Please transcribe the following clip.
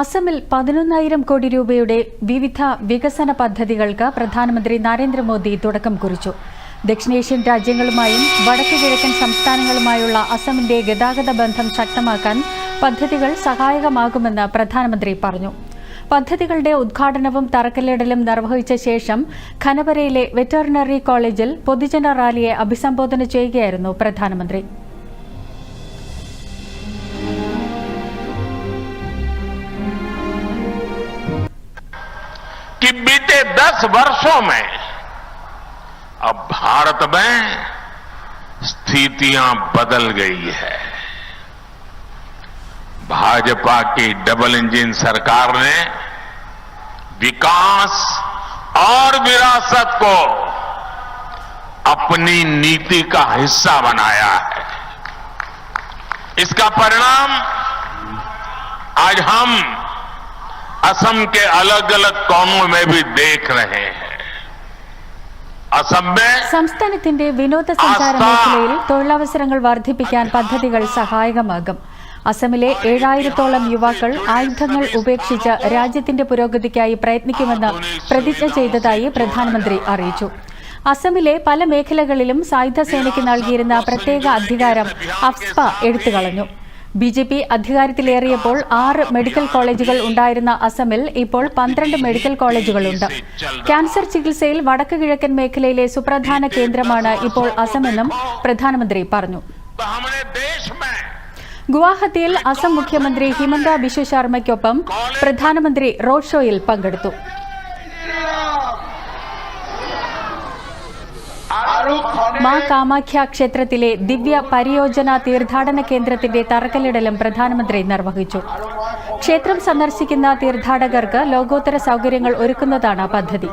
അസമിൽ പതിനൊന്നായിരം കോടി രൂപയുടെ വിവിധ വികസന പദ്ധതികൾക്ക് പ്രധാനമന്ത്രി നരേന്ദ്രമോദി തുടക്കം കുറിച്ചു. ദക്ഷിണേഷ്യൻ രാജ്യങ്ങളുമായും വടക്കു കിഴക്കൻ സംസ്ഥാനങ്ങളുമായുള്ള അസമിന്റെ ഗതാഗത ബന്ധം ശക്തമാക്കാൻ പദ്ധതികൾ സഹായകമാകുമെന്ന് പ്രധാനമന്ത്രി പറഞ്ഞു. പദ്ധതികളുടെ ഉദ്ഘാടനവും തറക്കല്ലിടലും നിർവഹിച്ച ശേഷം ഖനവരയിലെ വെറ്ററിനറി കോളേജിൽ പൊതുജന റാലിയെ അഭിസംബോധന ചെയ്യുകയായിരുന്നു പ്രധാനമന്ത്രി. कि बीते दस वर्षों में अब भारत में स्थितियाँ बदल गई है। भाजपा की डबल इंजन सरकार ने विकास और विरासत को अपनी नीति का हिस्सा बनाया है। इसका परिणाम आज हम असम के अलग अलग कोनों में भी देख रहे हैं असम में സംസ്ഥാനത്തിന്റെ വിനോദസഞ്ചാര മേഖലയിൽ തൊഴിലവസരങ്ങൾ വർദ്ധിപ്പിക്കാൻ പദ്ധതികൾ സഹായകമാകും അസമിലെ ഏഴായിരത്തോളം യുവാക്കൾ ആയുധങ്ങൾ ഉപേക്ഷിച്ച് രാജ്യത്തിന്റെ പുരോഗതിക്കായി പ്രയത്നിക്കുമെന്ന് പ്രതിജ്ഞ ചെയ്തതായി പ്രധാനമന്ത്രി അറിയിച്ചു അസമിലെ പല മേഖലകളിലും സായുധ സേനയ്ക്ക് നൽകിയിരുന്ന പ്രത്യേക അധികാരം അഫ്സ്പ എടുത്തുകളഞ്ഞു ബി ജെ പി അധികാരത്തിലേറിയപ്പോൾ ആറ് മെഡിക്കൽ കോളേജുകൾ ഉണ്ടായിരുന്ന അസമിൽ ഇപ്പോൾ പന്ത്രണ്ട് മെഡിക്കൽ കോളേജുകളുണ്ട്. ക്യാൻസർ ചികിത്സയിൽ വടക്ക് കിഴക്കൻ മേഖലയിലെ സുപ്രധാന കേന്ദ്രമാണ് ഇപ്പോൾ അസമെന്നും പ്രധാനമന്ത്രി പറഞ്ഞു. ഗുവാഹത്തിയിൽ അസം മുഖ്യമന്ത്രി ഹിമന്ത ബിശ്വ ശർമ്മയ്ക്കൊപ്പം പ്രധാനമന്ത്രി റോഡ് ഷോയിൽ പങ്കെടുത്തു. മാ കാമാഖ്യ ക്ഷേത്രത്തിലെ ദിവ്യ പരിയോജന തീർത്ഥാടന കേന്ദ്രത്തിന്റെ തറക്കല്ലിടലും പ്രധാനമന്ത്രി നിർവഹിച്ചു. ക്ഷേത്രം സന്ദർശിക്കുന്ന തീർത്ഥാടകർക്ക് ലോകോത്തര സൗകര്യങ്ങൾ ഒരുക്കുന്നതാണ് പദ്ധതി.